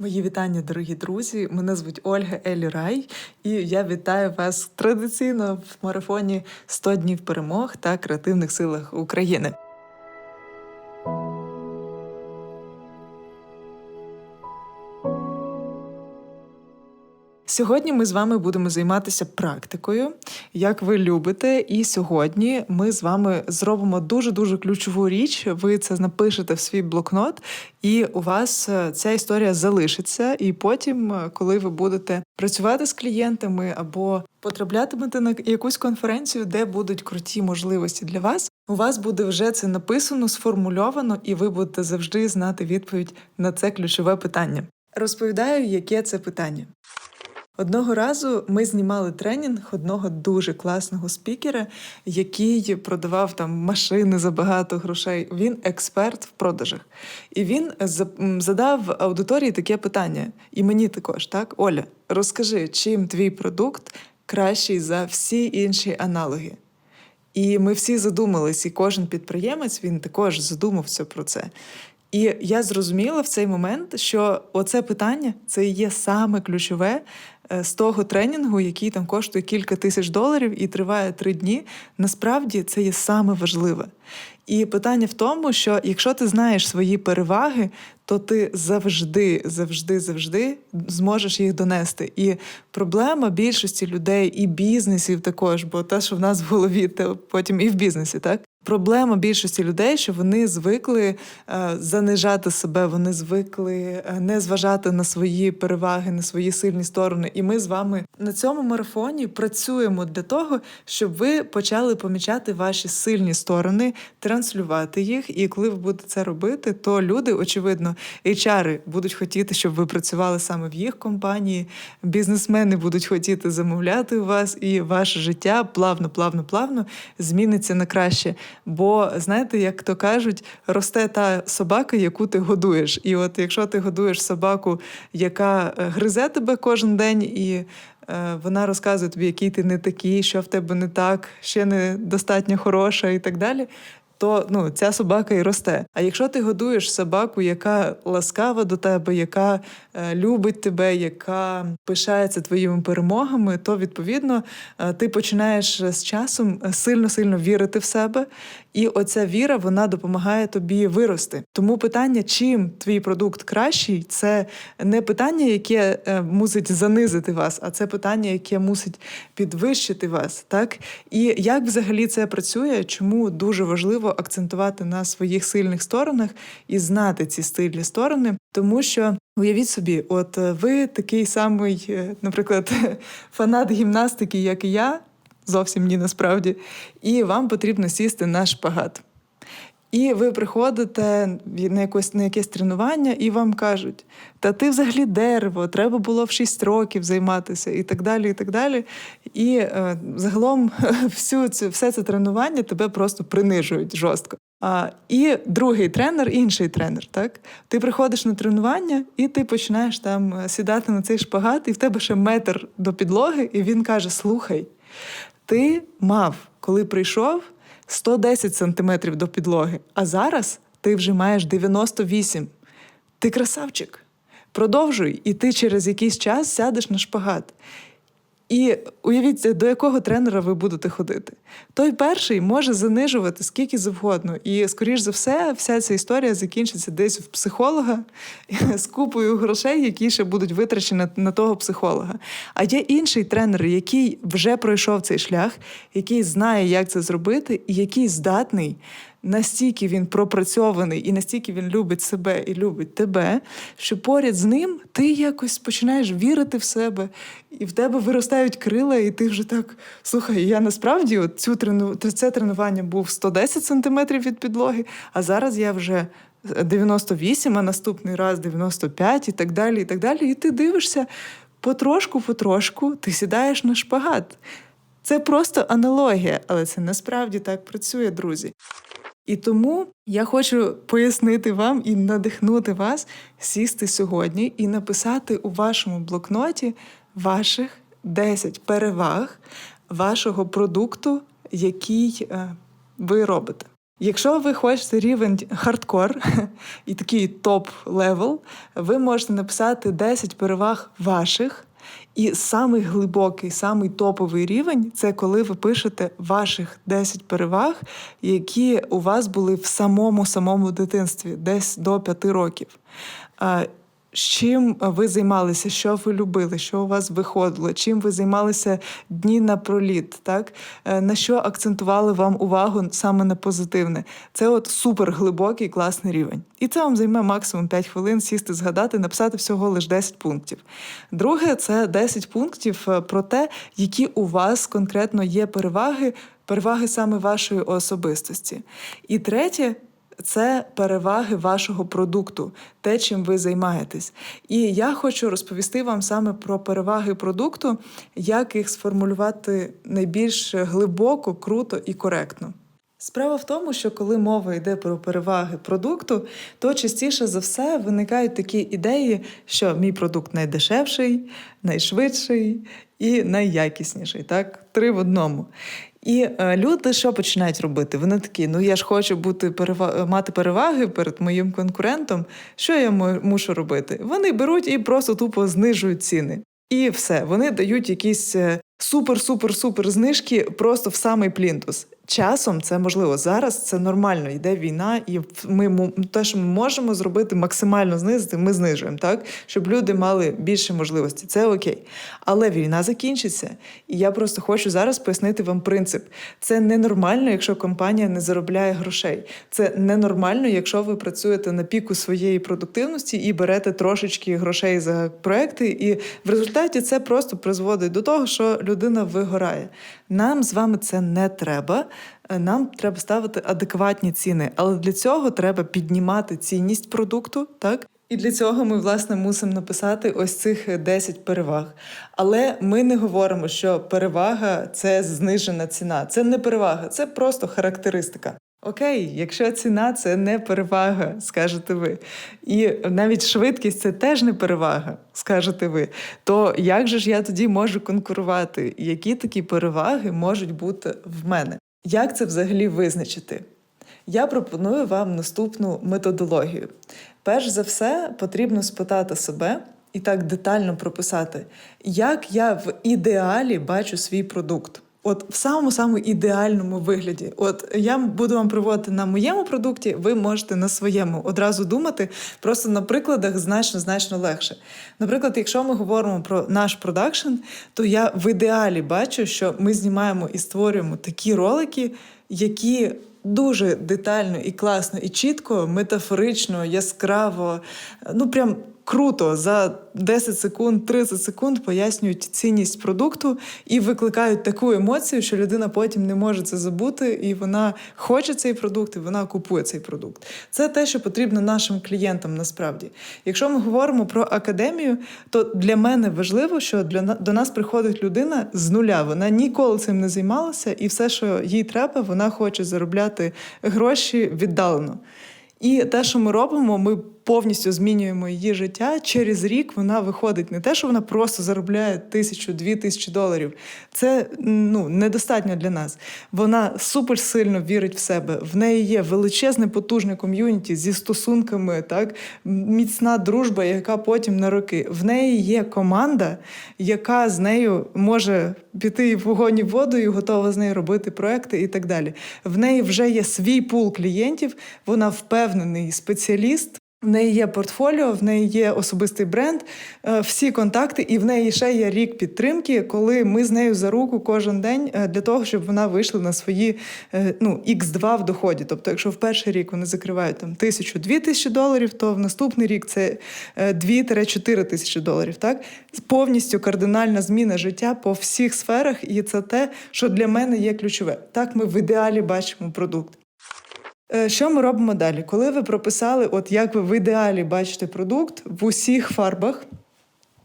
Мої вітання, дорогі друзі. Мене звуть Ольга Елі Рай, і я вітаю вас традиційно в марафоні «100 днів перемог та креативних силах України. Сьогодні ми з вами будемо займатися практикою, як ви любите. І сьогодні ми з вами зробимо дуже дуже ключову річ. Ви це напишете в свій блокнот, і у вас е, ця історія залишиться. І потім, е, коли ви будете працювати з клієнтами або потраплятимете на якусь конференцію, де будуть круті можливості для вас, у вас буде вже це написано, сформульовано, і ви будете завжди знати відповідь на це ключове питання. Розповідаю, яке це питання. Одного разу ми знімали тренінг одного дуже класного спікера, який продавав там машини за багато грошей. Він експерт в продажах. І він задав аудиторії таке питання, і мені також, так, Оля, розкажи, чим твій продукт кращий за всі інші аналоги? І ми всі задумались, і кожен підприємець він також задумався про це. І я зрозуміла в цей момент, що оце питання це є саме ключове з того тренінгу, який там коштує кілька тисяч доларів і триває три дні. Насправді це є саме важливе. І питання в тому, що якщо ти знаєш свої переваги, то ти завжди, завжди, завжди зможеш їх донести. І проблема більшості людей і бізнесів також, бо те, що в нас в голові, те потім і в бізнесі, так. Проблема більшості людей, що вони звикли е, занижати себе, вони звикли е, не зважати на свої переваги, на свої сильні сторони. І ми з вами на цьому марафоні працюємо для того, щоб ви почали помічати ваші сильні сторони, транслювати їх. І коли ви будете це робити, то люди, очевидно, HR будуть хотіти, щоб ви працювали саме в їх компанії. Бізнесмени будуть хотіти замовляти у вас, і ваше життя плавно, плавно, плавно зміниться на краще. Бо знаєте, як то кажуть, росте та собака, яку ти годуєш. І от якщо ти годуєш собаку, яка е, гризе тебе кожен день і. е, Вона розказує тобі, який ти не такий, що в тебе не так, ще не достатньо хороша і так далі. То ну, ця собака і росте. А якщо ти годуєш собаку, яка ласкава до тебе, яка е, любить тебе, яка пишається твоїми перемогами, то відповідно е, ти починаєш з часом сильно-сильно вірити в себе, і оця віра вона допомагає тобі вирости. Тому питання, чим твій продукт кращий, це не питання, яке е, мусить занизити вас, а це питання, яке мусить підвищити вас. Так і як взагалі це працює, чому дуже важливо акцентувати на своїх сильних сторонах і знати ці стильні сторони, тому що. Уявіть собі, от е, ви такий самий, е, наприклад, фанат гімнастики, як і я, зовсім ні, насправді, і вам потрібно сісти на шпагат. І ви приходите на якось на якесь тренування, і вам кажуть: та ти взагалі дерево, треба було в 6 років займатися, і так далі. І так далі. І е, загалом всю цю, все це тренування тебе просто принижують жорстко. А, і другий тренер, інший тренер. Так? Ти приходиш на тренування, і ти починаєш там е, сідати на цей шпагат, і в тебе ще метр до підлоги, і він каже: Слухай, ти мав, коли прийшов. 110 сантиметрів до підлоги, а зараз ти вже маєш 98. Ти красавчик. Продовжуй, і ти через якийсь час сядеш на шпагат. І уявіть, до якого тренера ви будете ходити. Той перший може занижувати скільки завгодно. І, скоріш за все, вся ця історія закінчиться десь в психолога з купою грошей, які ще будуть витрачені на того психолога. А є інший тренер, який вже пройшов цей шлях, який знає, як це зробити, і який здатний. Настільки він пропрацьований і настільки він любить себе і любить тебе, що поряд з ним ти якось починаєш вірити в себе, і в тебе виростають крила, і ти вже так слухай, я насправді от цю трену... це тренування був 110 сантиметрів від підлоги, а зараз я вже 98, а наступний раз 95 і так далі. І так далі. І ти дивишся потрошку, потрошку, ти сідаєш на шпагат. Це просто аналогія, але це насправді так працює, друзі. І тому я хочу пояснити вам і надихнути вас сісти сьогодні і написати у вашому блокноті ваших 10 переваг вашого продукту, який е, ви робите. Якщо ви хочете рівень хардкор і такий топ-левел, ви можете написати 10 переваг ваших. І самий глибокий, самий топовий рівень це коли ви пишете ваших 10 переваг, які у вас були в самому самому дитинстві, десь до 5 років. Чим ви займалися, що ви любили, що у вас виходило, чим ви займалися дні напроліт, так? Е, на що акцентували вам увагу саме на позитивне. Це от супер глибокий класний рівень. І це вам займе максимум 5 хвилин сісти, згадати, написати всього лише 10 пунктів. Друге, це 10 пунктів е, про те, які у вас конкретно є переваги, переваги саме вашої особистості. І третє це переваги вашого продукту, те, чим ви займаєтесь. І я хочу розповісти вам саме про переваги продукту, як їх сформулювати найбільш глибоко, круто і коректно. Справа в тому, що коли мова йде про переваги продукту, то частіше за все виникають такі ідеї, що мій продукт найдешевший, найшвидший і найякісніший. Так, три в одному. І е, люди що починають робити? Вони такі: ну я ж хочу бути перева... мати переваги перед моїм конкурентом. Що я мушу робити? Вони беруть і просто тупо знижують ціни. І все, вони дають якісь супер-супер-супер знижки просто в самий плінтус. Часом це можливо зараз. Це нормально. Йде війна, і ми те, що ми можемо зробити, максимально знизити. Ми знижуємо, так щоб люди мали більше можливості. Це окей. Але війна закінчиться. І я просто хочу зараз пояснити вам принцип. Це ненормально, якщо компанія не заробляє грошей. Це ненормально, якщо ви працюєте на піку своєї продуктивності і берете трошечки грошей за проекти. І в результаті це просто призводить до того, що людина вигорає. Нам з вами це не треба. Е, нам треба ставити адекватні ціни, але для цього треба піднімати цінність продукту, так? І для цього ми, власне, мусимо написати ось цих 10 переваг. Але ми не говоримо, що перевага це знижена ціна. Це не перевага, це просто характеристика. Окей, якщо ціна це не перевага, скажете ви. І навіть швидкість це теж не перевага, скажете ви. То як же ж я тоді можу конкурувати? Які такі переваги можуть бути в мене? Як це взагалі визначити? Я пропоную вам наступну методологію. Перш за все, потрібно спитати себе і так детально прописати, як я в ідеалі бачу свій продукт. От в самому самому ідеальному вигляді. От я буду вам приводити на моєму продукті, ви можете на своєму одразу думати. Просто на прикладах значно значно легше. Наприклад, якщо ми говоримо про наш продакшн, то я в ідеалі бачу, що ми знімаємо і створюємо такі ролики, які дуже детально і класно, і чітко, метафорично, яскраво, ну прям круто за 10 секунд, 30 секунд пояснюють цінність продукту і викликають таку емоцію, що людина потім не може це забути, і вона хоче цей продукт, і вона купує цей продукт. Це те, що потрібно нашим клієнтам насправді. Якщо ми говоримо про академію, то для мене важливо, що для до нас приходить людина з нуля. Вона ніколи цим не займалася, і все, що їй треба, вона хоче заробляти гроші віддалено. І те, що ми робимо, ми повністю змінюємо її життя. Через рік вона виходить не те, що вона просто заробляє тисячу-дві тисячі доларів. Це ну недостатньо для нас. Вона супер сильно вірить в себе. В неї є величезне потужне ком'юніті зі стосунками, так міцна дружба, яка потім на роки. В неї є команда, яка з нею може піти в вогонь і в воду і готова з нею робити проекти і так далі. В неї вже є свій пул клієнтів. Вона впевнений спеціаліст. В неї є портфоліо, в неї є особистий бренд, е, всі контакти, і в неї ще є рік підтримки, коли ми з нею за руку кожен день е, для того, щоб вона вийшла на свої е, ну, X2 в доході. Тобто, якщо в перший рік вони закривають там тисячу-дві тисячі доларів, то в наступний рік це 2-4 тисячі доларів. Так повністю кардинальна зміна життя по всіх сферах, і це те, що для мене є ключове. Так ми в ідеалі бачимо продукт. Е, що ми робимо далі? Коли ви прописали, от як ви в ідеалі бачите продукт в усіх фарбах,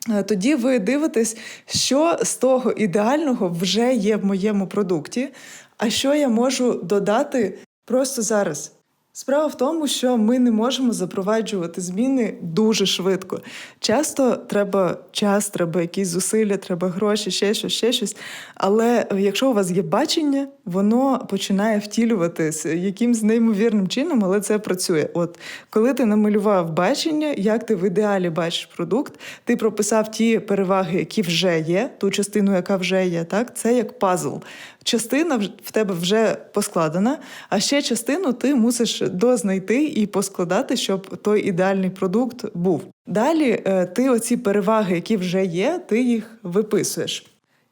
е, тоді ви дивитесь, що з того ідеального вже є в моєму продукті, а що я можу додати просто зараз. Справа в тому, що ми не можемо запроваджувати зміни дуже швидко. Часто треба час, треба якісь зусилля, треба гроші, ще щось, ще щось. Але якщо у вас є бачення, воно починає втілюватись якимсь неймовірним чином, але це працює. От коли ти намалював бачення, як ти в ідеалі бачиш продукт, ти прописав ті переваги, які вже є, ту частину, яка вже є, так це як пазл. Частина в тебе вже поскладена, а ще частину ти мусиш дознайти і поскладати, щоб той ідеальний продукт був. Далі е, ти оці переваги, які вже є, ти їх виписуєш.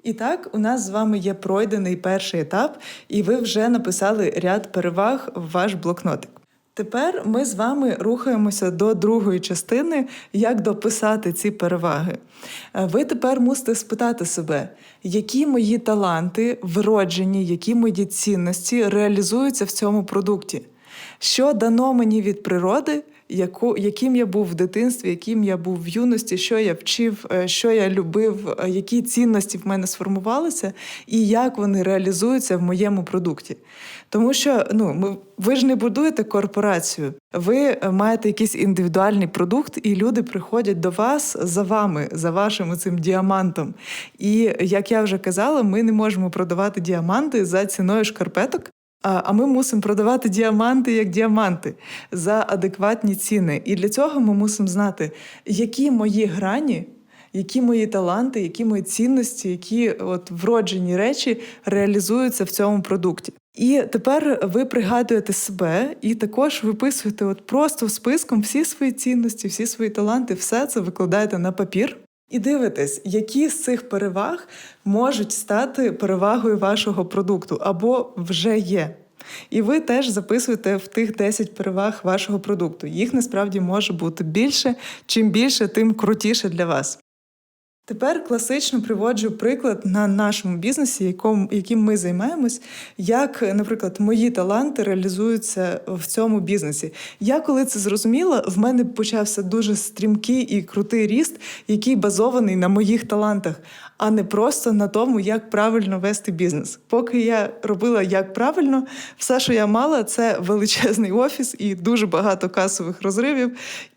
І так, у нас з вами є пройдений перший етап, і ви вже написали ряд переваг в ваш блокнотик. Тепер ми з вами рухаємося до другої частини, як дописати ці переваги. Е, ви тепер мусите спитати себе, які мої таланти, вроджені, які мої цінності реалізуються в цьому продукті, що дано мені від природи, яку, яким я був в дитинстві, яким я був в юності, що я вчив, е, що я любив, е, які цінності в мене сформувалися, і як вони реалізуються в моєму продукті. Тому що ну, ми, ви ж не будуєте корпорацію, ви е, маєте якийсь індивідуальний продукт, і люди приходять до вас за вами, за вашим цим діамантом. І як я вже казала, ми не можемо продавати діаманти за ціною шкарпеток. А ми мусимо продавати діаманти як діаманти за адекватні ціни. І для цього ми мусимо знати, які мої грані, які мої таланти, які мої цінності, які от вроджені речі реалізуються в цьому продукті. І тепер ви пригадуєте себе і також виписуєте от просто списком всі свої цінності, всі свої таланти, все це викладаєте на папір. І дивитесь, які з цих переваг можуть стати перевагою вашого продукту або вже є. І ви теж записуєте в тих 10 переваг вашого продукту. Їх насправді може бути більше. Чим більше, тим крутіше для вас. Тепер класично приводжу приклад на нашому бізнесі, яким, яким ми займаємось, як, наприклад, мої таланти реалізуються в цьому бізнесі. Я коли це зрозуміла, в мене почався дуже стрімкий і крутий ріст, який базований на моїх талантах, а не просто на тому, як правильно вести бізнес. Поки я робила як правильно, все, що я мала, це величезний офіс і дуже багато касових розривів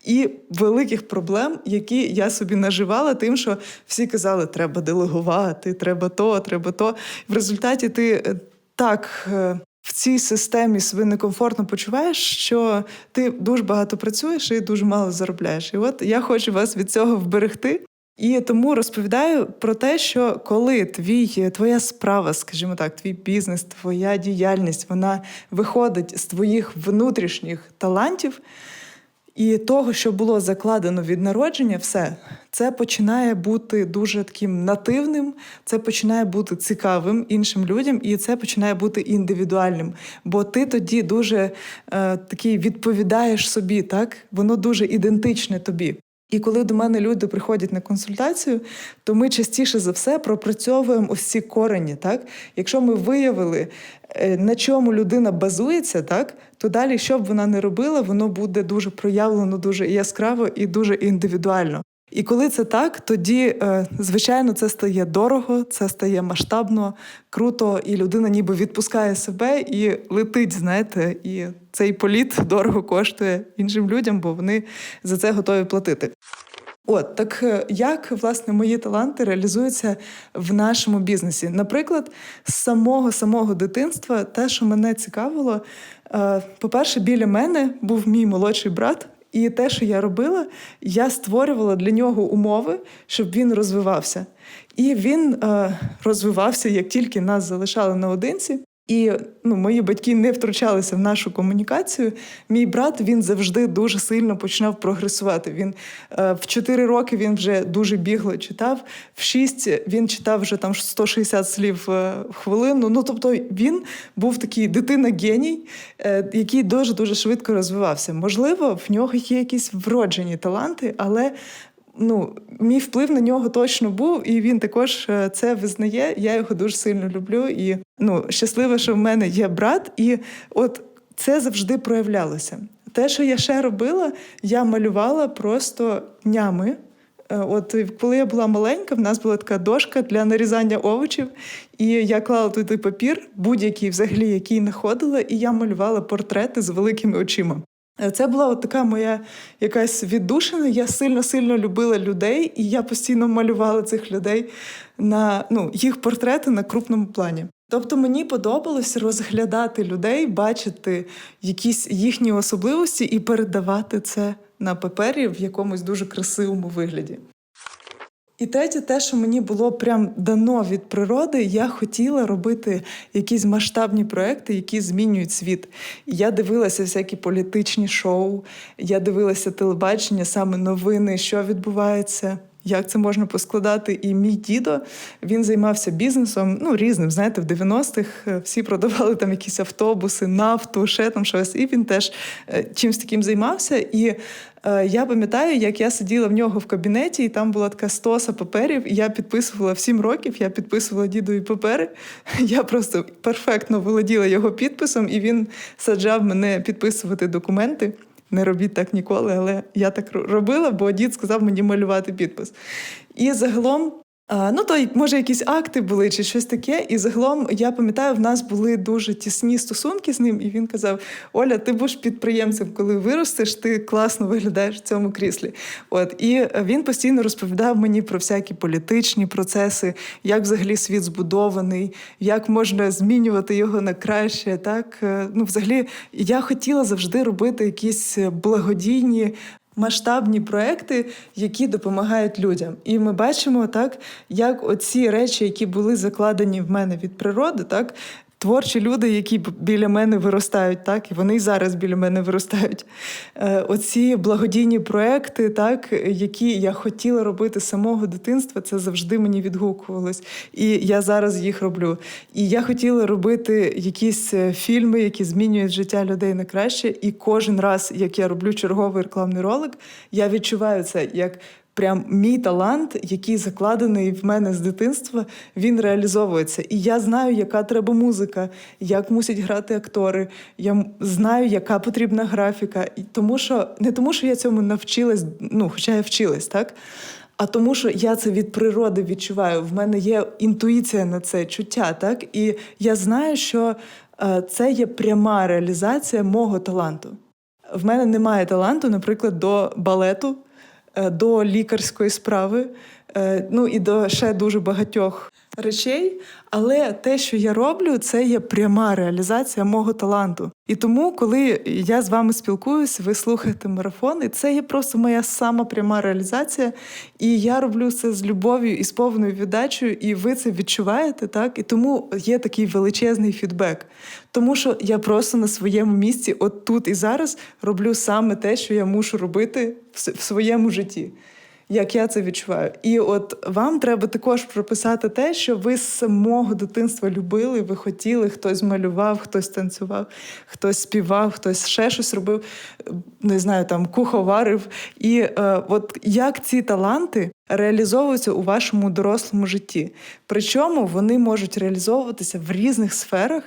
і великих проблем, які я собі наживала, тим, що всі казали, треба делегувати, треба то, треба то. В результаті ти е, так. Е, в цій системі себе некомфортно почуваєш, що ти дуже багато працюєш і дуже мало заробляєш. І от я хочу вас від цього вберегти. І тому розповідаю про те, що коли твій твоя справа, скажімо так, твій бізнес, твоя діяльність, вона виходить з твоїх внутрішніх талантів. І того, що було закладено від народження, все це починає бути дуже таким нативним, це починає бути цікавим іншим людям, і це починає бути індивідуальним. Бо ти тоді дуже е, такий відповідаєш собі, так воно дуже ідентичне тобі. І коли до мене люди приходять на консультацію, то ми частіше за все пропрацьовуємо ось ці корені. Так? Якщо ми виявили, е, на чому людина базується, так, то далі, що б вона не робила, воно буде дуже проявлено, дуже яскраво і дуже індивідуально. І коли це так, тоді, е, звичайно, це стає дорого, це стає масштабно, круто, і людина ніби відпускає себе і летить, знаєте, і цей політ дорого коштує іншим людям, бо вони за це готові платити. От так е, як власне мої таланти реалізуються в нашому бізнесі? Наприклад, з самого самого дитинства, те, що мене цікавило, е, по-перше, біля мене був мій молодший брат. І те, що я робила, я створювала для нього умови, щоб він розвивався. І він е, розвивався як тільки нас залишали наодинці. І ну, мої батьки не втручалися в нашу комунікацію. Мій брат він завжди дуже сильно починав прогресувати. Він е, в 4 роки він вже дуже бігло читав, в 6 він читав вже там 160 слів е, в хвилину. Ну тобто він був такий дитина-геній, е, який дуже дуже швидко розвивався. Можливо, в нього є якісь вроджені таланти, але ну, мій вплив на нього точно був, і він також е, це визнає. Я його дуже сильно люблю. І ну, щаслива, що в мене є брат, і от це завжди проявлялося. Те, що я ще робила, я малювала просто днями. Е, От коли я була маленька, в нас була така дошка для нарізання овочів, і я клала туди папір, будь-який взагалі, який знаходила, і я малювала портрети з великими очима. Е, Це була от така моя якась віддушина. Я сильно-сильно любила людей, і я постійно малювала цих людей на ну, їх портрети на крупному плані. Тобто мені подобалось розглядати людей, бачити якісь їхні особливості і передавати це на папері в якомусь дуже красивому вигляді. І третє, те, що мені було прям дано від природи, я хотіла робити якісь масштабні проекти, які змінюють світ. Я дивилася всякі політичні шоу, я дивилася телебачення, саме новини, що відбувається. Як це можна поскладати? І мій дідо він займався бізнесом, ну різним. Знаєте, в 90-х е, всі продавали там якісь автобуси, нафту, ще там щось. І він теж е, чимось таким займався. І е, я пам'ятаю, як я сиділа в нього в кабінеті, і там була така стоса паперів. І я підписувала в 7 років, я підписувала дідові папери. Я просто перфектно володіла його підписом, і він саджав мене підписувати документи. Не робіть так ніколи, але я так робила, бо дід сказав мені малювати підпис. І загалом, ну то може якісь акти були чи щось таке. І загалом я пам'ятаю, в нас були дуже тісні стосунки з ним, і він казав: Оля, ти будеш підприємцем, коли виростеш, ти класно виглядаєш в цьому кріслі. От і він постійно розповідав мені про всякі політичні процеси, як взагалі світ збудований, як можна змінювати його на краще. Так ну, взагалі, я хотіла завжди робити якісь благодійні масштабні проекти, які допомагають людям. І ми бачимо так, як оці речі, які були закладені в мене від природи, так. Творчі люди, які біля мене виростають, так і вони зараз біля мене виростають. Е, Оці благодійні проекти, так які я хотіла робити з самого дитинства, це завжди мені відгукувалось. І я зараз їх роблю. І я хотіла робити якісь е, фільми, які змінюють життя людей на краще. І кожен раз, як я роблю черговий рекламний ролик, я відчуваю це як прям мій талант, який закладений в мене з дитинства, він реалізовується. І я знаю, яка треба музика, як мусять грати актори. Я знаю, яка потрібна графіка. І тому що не тому, що я цьому навчилась, ну хоча я вчилась, так. А тому, що я це від природи відчуваю. В мене є інтуїція на це чуття, так і я знаю, що е, це є пряма реалізація мого таланту. В мене немає таланту, наприклад, до балету, до лікарської справи, е, ну і до ще дуже багатьох речей. Але те, що я роблю, це є пряма реалізація мого таланту. І тому, коли я з вами спілкуюсь, ви слухаєте марафон, і це є просто моя сама пряма реалізація. І я роблю це з любов'ю і з повною віддачею, і ви це відчуваєте, так? І тому є такий величезний фідбек. Тому що я просто на своєму місці, от тут і зараз, роблю саме те, що я мушу робити в своєму житті як я це відчуваю. І от вам треба також прописати те, що ви з самого дитинства любили, ви хотіли, хтось малював, хтось танцював, хтось співав, хтось ще щось робив, не знаю, там куховарив. І е, от як ці таланти реалізовуються у вашому дорослому житті. Причому вони можуть реалізовуватися в різних сферах.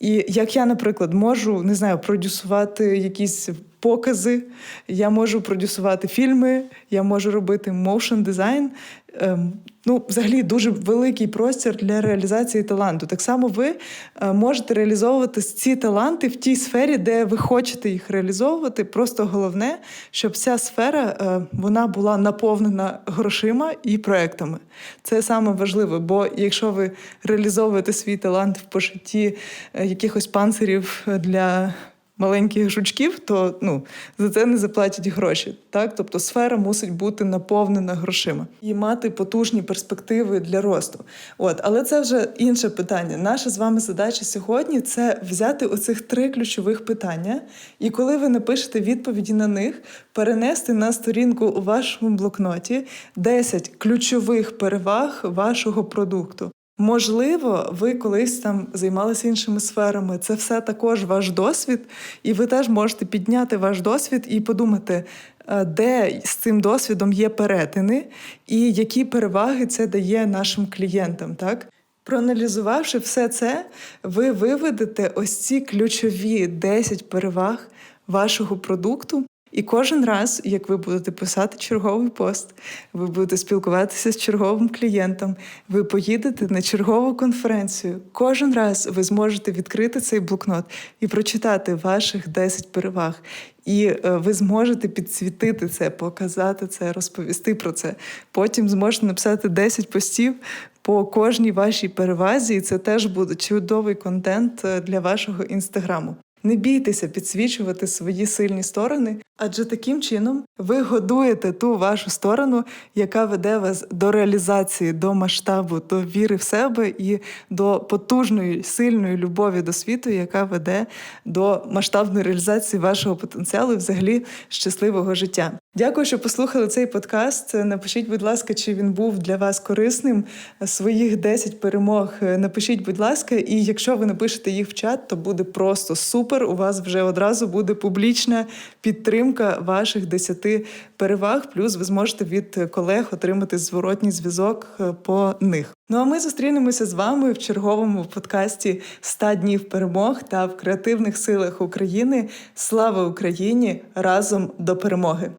І як я, наприклад, можу не знаю, продюсувати якісь покази, я можу продюсувати фільми, я можу робити моушн дизайн. Ем, ну, взагалі дуже великий простір для реалізації таланту. Так само ви е, можете реалізовувати ці таланти в тій сфері, де ви хочете їх реалізовувати. Просто головне, щоб ця сфера е, вона була наповнена грошима і проектами. Це саме важливо, бо якщо ви реалізовуєте свій талант в пошитті е, якихось панцирів для маленьких жучків, то ну за це не заплатять гроші. Так, тобто сфера мусить бути наповнена грошима і мати потужні перспективи для росту. От, але це вже інше питання. Наша з вами задача сьогодні це взяти оцих три ключових питання, і коли ви напишете відповіді на них, перенести на сторінку у вашому блокноті 10 ключових переваг вашого продукту. Можливо, ви колись там займалися іншими сферами. Це все також ваш досвід, і ви теж можете підняти ваш досвід і подумати, е, де з цим досвідом є перетини, і які переваги це дає нашим клієнтам. Так? Проаналізувавши все це, ви виведете ось ці ключові 10 переваг вашого продукту. І кожен раз, як ви будете писати черговий пост, ви будете спілкуватися з черговим клієнтом, ви поїдете на чергову конференцію. Кожен раз ви зможете відкрити цей блокнот і прочитати ваших 10 переваг. І е, ви зможете підсвітити це, показати це, розповісти про це. Потім зможете написати 10 постів по кожній вашій перевазі, і це теж буде чудовий контент е, для вашого інстаграму. Не бійтеся підсвічувати свої сильні сторони, адже таким чином ви годуєте ту вашу сторону, яка веде вас до реалізації, до масштабу, до віри в себе і до потужної, сильної любові до світу, яка веде до масштабної реалізації вашого потенціалу і взагалі щасливого життя. Дякую, що послухали цей подкаст. Напишіть, будь ласка, чи він був для вас корисним. Своїх 10 перемог напишіть, будь ласка, і якщо ви напишете їх в чат, то буде просто супер. У вас вже одразу буде публічна підтримка ваших 10 переваг. Плюс ви зможете від колег отримати зворотній зв'язок по них. Ну а ми зустрінемося з вами в черговому подкасті «100 днів перемог та в креативних силах України. Слава Україні! Разом до перемоги!